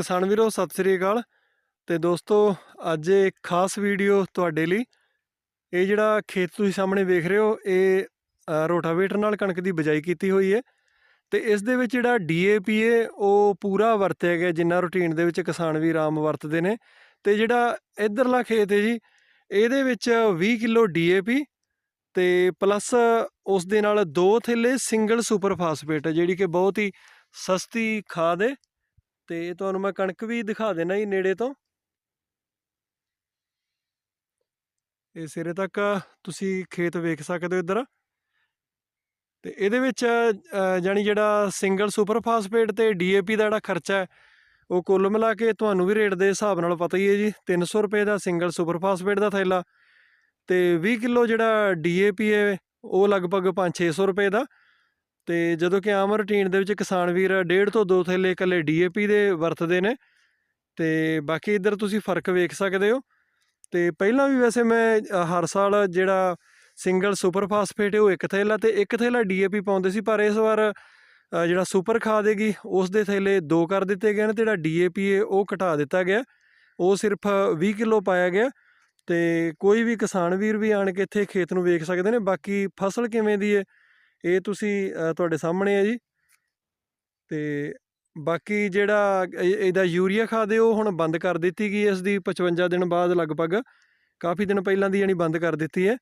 ਕਿਸਾਨ ਵੀਰੋ ਸਤਿ ਸ੍ਰੀ ਅਕਾਲ ਤੇ ਦੋਸਤੋ ਅੱਜ ਇੱਕ ਖਾਸ ਵੀਡੀਓ ਤੁਹਾਡੇ ਲਈ। ਇਹ ਜਿਹੜਾ ਖੇਤ ਤੁਸੀਂ ਸਾਹਮਣੇ ਵੇਖ ਰਹੇ ਹੋ ਇਹ ਅ, ਰੋਟਾਵੇਟਰ ਨਾਲ ਕਣਕ ਦੀ ਬਿਜਾਈ ਕੀਤੀ ਹੋਈ ਹੈ ਤੇ ਇਸ ਦੇ ਵਿੱਚ ਜਿਹੜਾ ਡੀਏਪੀ ਹੈ ਉਹ ਪੂਰਾ ਵਰਤਿਆ ਗਿਆ ਜਿੰਨਾ ਰੂਟੀਨ ਦੇ ਵਿੱਚ ਕਿਸਾਨ ਵੀ ਆਮ ਵਰਤਦੇ ਨੇ ਤੇ ਜਿਹੜਾ ਇਧਰਲਾ ਖੇਤ ਹੈ ਜੀ ਇਹਦੇ ਵਿੱਚ 20 ਕਿਲੋ ਡੀਏਪੀ ਤੇ ਪਲੱਸ ਉਸ ਦੇ ਨਾਲ ਦੋ ਥੈਲੇ ਸਿੰਗਲ ਸੁਪਰ ਫਾਸਫੇਟ ਜਿਹੜੀ ਕਿ ਬਹੁਤ ਹੀ ਸਸਤੀ ਖਾਦ ਹੈ ਤੇ ਤੁਹਾਨੂੰ ਮੈਂ ਕਣਕ ਵੀ ਦਿਖਾ ਦੇਣਾ ਜੀ ਨੇੜੇ ਤੋਂ। ਇਹ ਸਿਰੇ ਤੱਕ ਤੁਸੀਂ ਖੇਤ ਵੇਖ ਸਕਦੇ ਹੋ ਇੱਧਰ। ਤੇ ਇਹਦੇ ਵਿੱਚ ਅ, ਜਾਣੀ ਜਿਹੜਾ ਸਿੰਗਲ ਸੁਪਰ ਫਾਸਫੇਟ ਤੇ ਡੀਏਪੀ ਦਾ ਜਿਹੜਾ ਖਰਚਾ ਹੈ ਉਹ ਕੁੱਲ ਮਿਲਾ ਕੇ ਤੁਹਾਨੂੰ ਵੀ ਰੇਟ ਦੇ ਹਿਸਾਬ ਨਾਲ ਪਤਾ ਹੀ ਹੈ ਜੀ। 300 ਰੁਪਏ ਦਾ ਸਿੰਗਲ ਸੁਪਰ ਫਾਸਫੇਟ ਦਾ ਥੈਲਾ ਤੇ 20 ਕਿਲੋ ਜਿਹੜਾ ਡੀਏਪੀ ਹੈ ਉਹ ਲਗਭਗ 5-600 ਰੁਪਏ ਦਾ। ਤੇ ਜਦੋਂ ਕਿ ਆਮ ਰੂਟੀਨ ਦੇ ਵਿੱਚ ਕਿਸਾਨ ਵੀਰ ਡੇਢ ਤੋਂ ਦੋ ਥੈਲੇ ਇਕੱਲੇ ਡੀਏਪੀ ਦੇ ਵਰਤਦੇ ਨੇ, ਤੇ ਬਾਕੀ ਇੱਧਰ ਤੁਸੀਂ ਫ਼ਰਕ ਵੇਖ ਸਕਦੇ ਹੋ। ਤੇ ਪਹਿਲਾਂ ਵੀ ਵੈਸੇ ਮੈਂ ਹਰ ਸਾਲ ਜਿਹੜਾ ਸਿੰਗਲ ਸੁਪਰ ਫਾਸਫੇਟ ਹੈ ਉਹ ਇੱਕ ਥੈਲਾ ਤੇ ਇੱਕ ਥੈਲਾ ਡੀਏਪੀ ਪਾਉਂਦੇ ਸੀ, ਪਰ ਇਸ ਵਾਰ ਜਿਹੜਾ ਸੁਪਰ ਖਾ ਦੇਗੀ, ਉਸ ਦੇ ਥੈਲੇ ਦੋ ਕਰ ਦਿੱਤੇ ਗਏ ਨੇ, ਤੇ ਜਿਹੜਾ ਡੀਏਪੀ ਹੈ ਉਹ ਘਟਾ ਦਿੱਤਾ ਗਿਆ। ਉਹ ਸਿਰਫ 20 ਕਿਲੋ ਪਾਇਆ ਗਿਆ, ਤੇ ਕੋਈ ਵੀ ਕਿਸਾਨ ਵੀਰ ਵੀ ਆਣ ਕੇ ਇੱਥੇ ਖੇਤ ਨੂੰ ਵੇਖ ਸਕਦੇ ਨੇ। ਬਾਕੀ ਫਸਲ ਕਿਵੇਂ ਦੀ ਹੈ ਇਹ ਤੁਸੀਂ ਤੁਹਾਡੇ ਸਾਹਮਣੇ ਹੈ ਜੀ। ਤੇ ਬਾਕੀ ਜਿਹੜਾ ਇਹਦਾ ਯੂਰੀਆ ਖਾਦ ਹੈ ਉਹ ਹੁਣ ਬੰਦ ਕਰ ਦਿੱਤੀ ਗਈ ਇਸ ਦੀ 55 ਦਿਨ ਬਾਅਦ ਲਗਭਗ ਕਾਫੀ ਦਿਨ ਪਹਿਲਾਂ ਦੀ ਯਾਨੀ ਬੰਦ ਕਰ ਦਿੱਤੀ ਹੈ।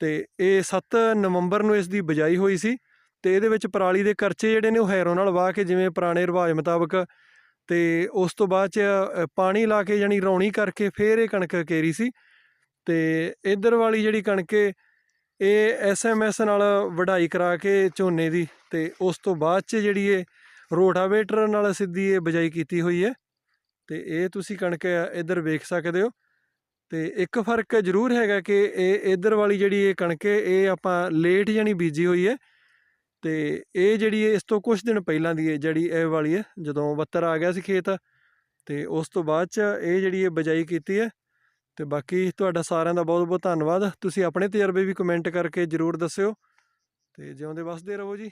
ਤੇ ਇਹ 7 ਨਵੰਬਰ ਨੂੰ ਇਸ ਦੀ ਬਜਾਈ ਹੋਈ ਸੀ। ਤੇ ਇਹਦੇ ਵਿੱਚ ਪਰਾਲੀ ਦੇ ਕਰਚੇ ਜਿਹੜੇ ਨੇ, ਉਹ ਹੈਰੋ ਨਾਲ ਵਾਹ ਕੇ ਜਿਵੇਂ ਪੁਰਾਣੇ ਰਿਵਾਜ ਮੁਤਾਬਕ ਤੇ ਉਸ ਤੋਂ ਬਾਅਦ ਚ ਪਾਣੀ ਲਾ ਕੇ ਯਾਨੀ ਰੌਣੀ ਕਰਕੇ ਫੇਰ ਇਹ ਕਣਕ ਕੇਰੀ ਸੀ। ਤੇ ਇਧਰ ਵਾਲੀ ਜਿਹੜੀ ਕਣਕ ਇਹ ਐਸਐਮਐਸ ਨਾਲ ਵਢਾਈ ਕਰਾ ਕੇ ਝੋਨੇ ਦੀ ਤੇ ਉਸ ਤੋਂ ਬਾਅਦ ਚ ਜਿਹੜੀ ਇਹ ਰੋਟਾਵੇਟਰ ਨਾਲ ਸਿੱਧੀ ਇਹ ਬਜਾਈ ਕੀਤੀ ਹੋਈ ਹੈ। ਤੇ ਇਹ ਤੁਸੀਂ ਕਣਕ ਇਧਰ ਵੇਖ ਸਕਦੇ ਹੋ। ਤੇ ਇੱਕ ਫ਼ਰਕ ਜ਼ਰੂਰ ਹੈਗਾ ਕਿ ਇਹ ਇਧਰ ਵਾਲੀ ਜਿਹੜੀ ਇਹ ਕਣਕ ਹੈ, ਇਹ ਆਪਾਂ ਲੇਟ ਜਾਨੀ ਬੀਜੀ ਹੋਈ ਹੈ। ਤੇ ਇਹ ਜਿਹੜੀ ਹੈ ਇਸ ਤੋਂ ਕੁਝ ਦਿਨ ਪਹਿਲਾਂ ਦੀ ਹੈ ਜਿਹੜੀ ਇਹ ਵਾਲੀ ਹੈ, ਜਦੋਂ ਬੱਤਰ ਆ ਗਿਆ ਸੀ ਖੇਤ, ਤੇ ਉਸ ਤੋਂ ਬਾਅਦ ਚ ਇਹ ਜਿਹੜੀ ਇਹ ਬਜਾਈ ਕੀਤੀ ਹੈ ਤੇ ਬਾਕੀ ਤੁਹਾਡਾ ਸਾਰਿਆਂ ਦਾ ਬਹੁਤ ਬਹੁਤ ਧੰਨਵਾਦ। ਤੁਸੀਂ ਆਪਣੇ ਤਜਰਬੇ ਵੀ ਕਮੈਂਟ ਕਰਕੇ ਜਰੂਰ ਦੱਸਿਓ ਤੇ ਜਿਉਂਦੇ ਵਸਦੇ ਰਹੋ ਜੀ।